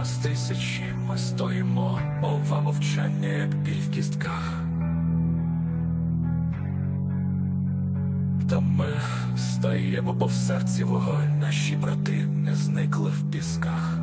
нас тисячі, ми стоїмо, мова мовчання, як біль в кістках. Та ми встаємо, бо в серці вогонь, наші брати не зникли в пісках.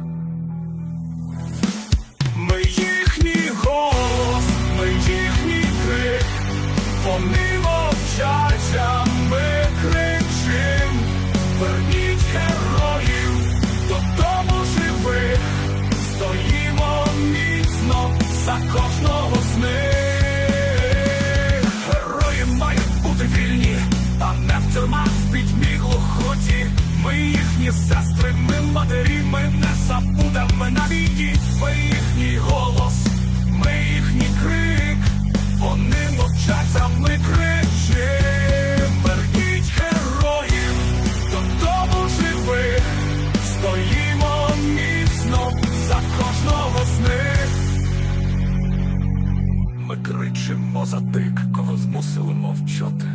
Кричимо за тих, кого змусили мовчати.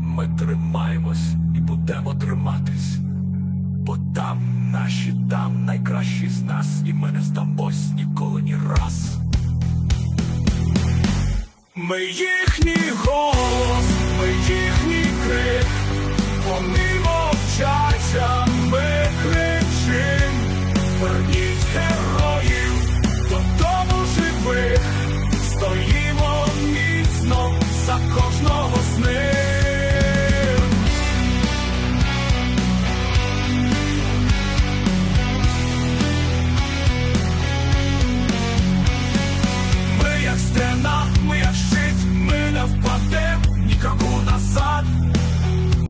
Ми тримаємось і будемо триматись, бо там наші, там найкращі з нас, і ми не здамось ніколи ні раз. Ми їхній